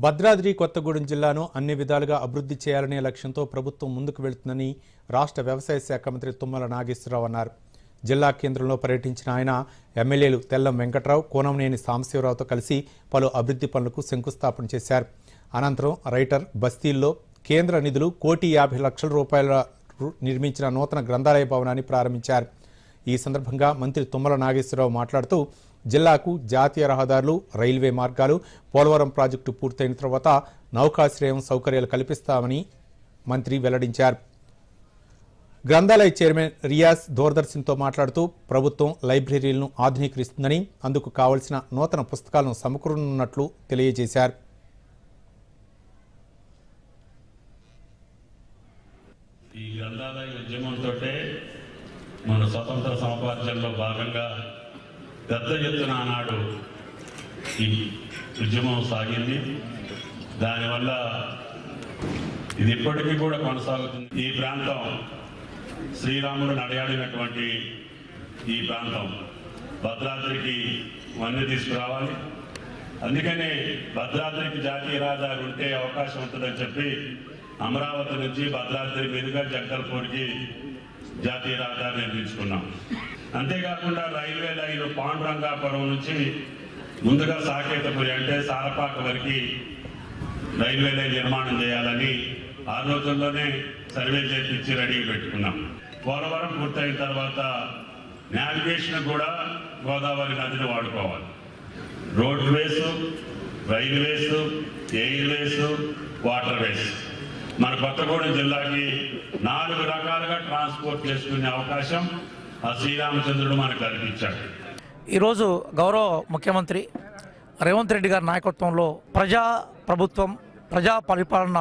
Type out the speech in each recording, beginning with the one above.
భద్రాద్రి కొత్తగూడెం జిల్లాను అన్ని విధాలుగా అభివృద్ధి చేయాలనే లక్ష్యంతో ప్రభుత్వం ముందుకు వెళుతుందని రాష్ట్ర వ్యవసాయ శాఖ మంత్రి తుమ్మల నాగేశ్వరరావు అన్నారు. జిల్లా కేంద్రంలో పర్యటించిన ఆయన ఎమ్మెల్యేలు తెల్లం వెంకట్రావు కోనంనేని సాంబశివరావుతో కలిసి పలు అభివృద్ధి పనులకు శంకుస్థాపన చేశారు. అనంతరం రైటర్ బస్తీల్లో కేంద్ర నిధులు కోటి యాభై లక్షల రూపాయల రు- నిర్మించిన నూతన గ్రంథాలయ భవనాన్ని ప్రారంభించారు. ఈ సందర్భంగా మంత్రి తుమ్మల నాగేశ్వరరావు మాట్లాడుతూ జిల్లాకు జాతీయ రహదారులు రైల్వే మార్గాలు పోలవరం ప్రాజెక్టు పూర్తయిన తర్వాత నౌకాశ్రయం సౌకర్యాలు కల్పిస్తామని మంత్రి వెల్లడించారు. గ్రంథాలయ చైర్మన్ రియాజ్ దూరదర్శన్తో మాట్లాడుతూ ప్రభుత్వం లైబ్రరీలను ఆధునీకరిస్తుందని అందుకు కావలసిన నూతన పుస్తకాలను సమకూరనున్నట్లు తెలియజేశారు. ఈ గ్రంథాలయ ఉద్యమంతో మన స్వతంత్ర సమాపార్జనలో భాగంగా పెద్ద ఎత్తున ఆనాడు ఈ ఉద్యమం సాగింది. దానివల్ల ఇది ఇప్పటికీ కూడా కొనసాగుతుంది. ఈ ప్రాంతం శ్రీరాముడు నడయాడినటువంటి ఈ ప్రాంతం. భద్రాద్రికి వన్య తీసుకురావాలి. అందుకనే భద్రాద్రికి జాతీయ రహదారి ఉంటే అవకాశం ఉంటుందని చెప్పి అమరావతి నుంచి భద్రాద్రి మీదుగా జగదల్పూర్కి జాతీయ రహదారి నిర్మించుకున్నాం. అంతేకాకుండా రైల్వే లైన్ పాండురంగాపురం నుంచి ముందుగా సాకేతపురి అంటే సారపాక వరకు రైల్వే లైన్ నిర్మాణం చేయాలని ఆ రోజుల్లోనే సర్వే చేపించి రెడీ పెట్టుకున్నాం. పోలవరం పూర్తయిన తర్వాత నావిగేషన్ కూడా గోదావరి నదిని వాడుకోవాలి. Roadways railways airways waterways మన కొత్తగూడెం జిల్లాకి నాలుగు రకాలుగా ట్రాన్స్పోర్ట్ చేసుకునే అవకాశం ఆ శ్రీరామచంద్రుడు మనకు కల్పించాడు ఈరోజు గౌరవ ముఖ్యమంత్రి రేవంత్ రెడ్డి గారి నాయకత్వంలో ప్రజా ప్రభుత్వం ప్రజా పరిపాలన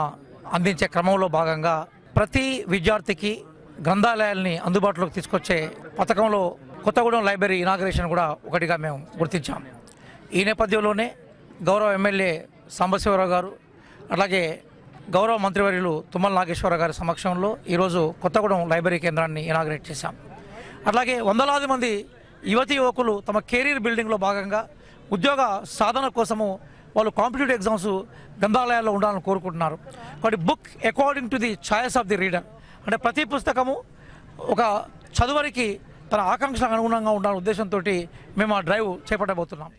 అందించే క్రమంలో భాగంగా ప్రతి విద్యార్థికి గ్రంథాలయాల్ని అందుబాటులోకి తీసుకొచ్చే పథకంలో కొత్తగూడెం లైబ్రరీ ఇనాగరేషన్ కూడా ఒకటిగా మేము గుర్తించాం. ఈ నేపథ్యంలోనే గౌరవ ఎమ్మెల్యే సాంబశివరావు గారు అలాగే గౌరవ మంత్రివర్యులు తుమ్మల నాగేశ్వర గారి సమక్షంలో ఈరోజు కొత్తగూడెం లైబ్రరీ కేంద్రాన్ని ఇనాగరేట్ చేశాం. అట్లాగే వందలాది మంది యువతి యువకులు తమ కెరీర్ బిల్డింగ్లో భాగంగా ఉద్యోగ సాధన కోసము వాళ్ళు కాంపిటేటివ్ ఎగ్జామ్స్ గ్రంథాలయాల్లో ఉండాలని కోరుకుంటున్నారు. కాబట్టి book according to the choice of the reader. అంటే ప్రతి పుస్తకము ఒక చదువరికి తన ఆకాంక్షలకు అనుగుణంగా ఉండాలనే ఉద్దేశంతో మేము ఆ డ్రైవ్ చేపట్టబోతున్నాం.